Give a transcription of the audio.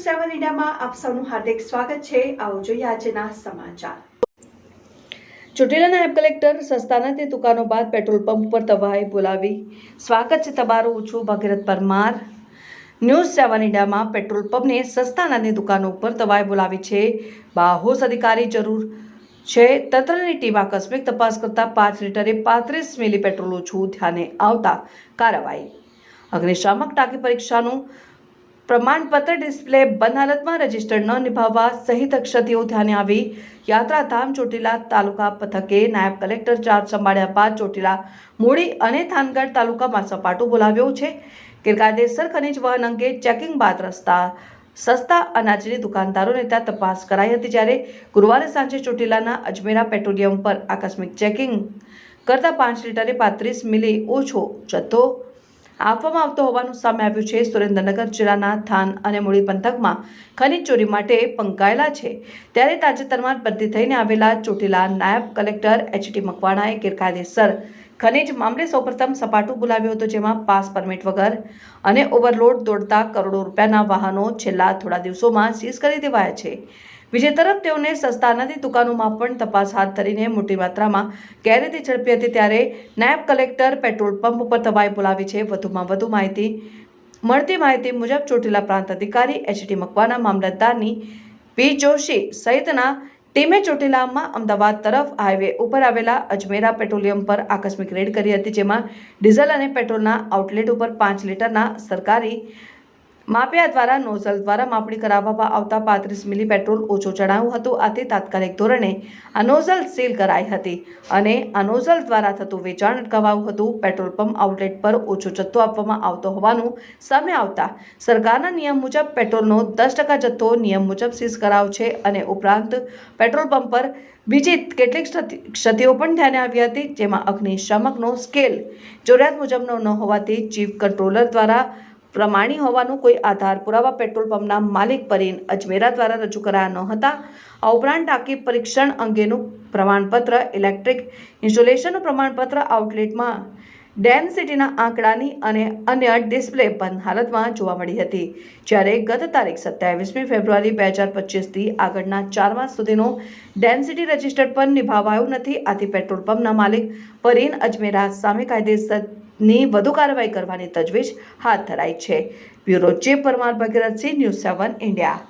ન્યૂઝમાં આપ સૌનું હાર્દિક સ્વાગત છે. આવો જોઈએ આજના સમાચાર. ચોટીલા નાયબ કલેક્ટર સસ્તાનાથી દુકાનો બાદ પેટ્રોલ પંપ પર તવાઈ બોલાવી. સ્વાગત છે તમારું ઓછું ભગીરથ પરમાર. ન્યૂઝ સેવન ઇન્ડિયામાં પેટ્રોલ પંપને સસ્તાનાની દુકાનો ઉપર તવાઈ બોલાવી છે. બાહોશ અધિકારી જરૂર છે. તંત્રની ટીમ આકસ્મિક તપાસ કરતા પાંચ લીટરે પાંત્રીસ મિલી પેટ્રોલ ઓછું ધ્યાને આવતા કાર્યવાહી. અગ્નિશામક ટાંકી પરીક્ષાનું પ્રમાણપત્ર ડિસ્પ્લે બંધ હાલતમાં રજિસ્ટર ન નિભાવવા સહિત ક્ષતિઓ ધ્યાને આવી. યાત્રાધામ ચોટીલા તાલુકા પથકે નાયબ કલેક્ટર ચાર્જ સંભાળ્યા બાદ ચોટીલા મૂળી અને થાનગઢ તાલુકામાં સપાટું બોલાવ્યો છે. ગેરકાયદેસર ખનીજ વહન અંગે ચેકિંગ બાદ રસ્તા સસ્તા અનાજની દુકાનદારોને ત્યાં તપાસ કરાઈ હતી જ્યારે ગુરુવારે સાંજે ચોટીલાના અજમેરા પેટ્રોલિયમ પર આકસ્મિક ચેકિંગ કરતા પાંચ લીટરે પાંત્રીસ મિલી ઓછો જથ્થો આપવામાં આવતો હોવાનું સામે આવ્યું છે. સુરેન્દ્રનગર જિલ્લાના થાન અને મૂળી પંથકમાં ખનીજ ચોરી માટે પંકાયેલા છે. ત્યારે તાજેતરમાં બદલી થઈને આવેલા ચોટીલા નાયબ કલેક્ટર એચટી મકવાણાએ ગેરકાયદેસર ખનિજ મામલે સૌપ્રથમ સપાટું બોલાવ્યું હતું જેમાં પાસ પરમિટ વગર અને ઓવરલોડ દોડતા કરોડો રૂપિયાના વાહનો છેલ્લા થોડા દિવસોમાં સીઝ કરી દેવાયા છે. બીજી તરફ તેઓને સસ્તા નથી દુકાનોમાં પણ તપાસ હાથ ધરીને મોટી માત્રામાં ગેરરીતિ ઝડપી હતી ત્યારે નાયબ કલેક્ટર પેટ્રોલ પંપ ઉપર તવાઈ બોલાવી છે. વધુમાં વધુ માહિતી મળતી માહિતી મુજબ ચોટીલા પ્રાંત અધિકારી એચડી મકવાના મામલતદારની પી જોશી સહિતના ટીમે ચોટીલામાં અમદાવાદ તરફ હાઈવે ઉપર આવેલા અજમેરા પેટ્રોલિયમ પર આકસ્મિક રેડ કરી હતી, જેમાં ડીઝલ અને પેટ્રોલના આઉટલેટ ઉપર પાંચ લીટરના સરકારી માપિયા દ્વારા નોઝલ દ્વારા માપણી કરાવવામાં આવતા પાંત્રીસ મિલી પેટ્રોલ ઓછું ચડાવ્યું હતું. આથી તાત્કાલિક ધોરણે આ નોઝલ સીલ કરાઈ હતી અને આ નોઝલ દ્વારા થતું વેચાણ અટકાવાયું હતું. પેટ્રોલ પંપ આઉટલેટ પર ઓછો જથ્થો આપવામાં આવતો હોવાનું સામે આવતા સરકારના નિયમ મુજબ પેટ્રોલનો દસ ટકા જથ્થો નિયમ મુજબ સીઝ કરાવ છે અને ઉપરાંત પેટ્રોલ પંપ પર બીજી કેટલીક ક્ષતિઓ પણ ધ્યાને આવી હતી, જેમાં અગ્નિશામકનો સ્કેલ, જરૂરિયાત મુજબનો ન હોવાથી ચીફ કંટ્રોલર દ્વારા પ્રમાણી હોવાનું કોઈ આધાર પુરાવા પેટ્રોલ પંપના માલિક પરીન અજમેરા દ્વારા રજૂ કરાયા ન હતા. આ ઉપરાંત ટાંકી પરીક્ષણ અંગેનું પ્રમાણપત્ર, ઇલેક્ટ્રિક ઇન્સ્ટોલેશનનું પ્રમાણપત્ર, આઉટલેટમાં ડેન્સિટીના આંકડાની અને અન્ય ડિસ્પ્લે બંધ હાલતમાં જોવા મળી હતી. જ્યારે ગત તારીખ સત્યાવીસમી ફેબ્રુઆરી બે હજાર પચીસથી આગળના ચાર માસ સુધીનો ડેન્સિટી રજિસ્ટર પણ નિભાવાયું નથી. આથી પેટ્રોલ પંપના માલિક પરીન અજમેરા સામે કાયદેસરની વધુ કાર્યવાહી કરવાની તજવીજ હાથ ધરાઈ છે. Bureau chief Parmar Bhagirathsinh, news seven, India.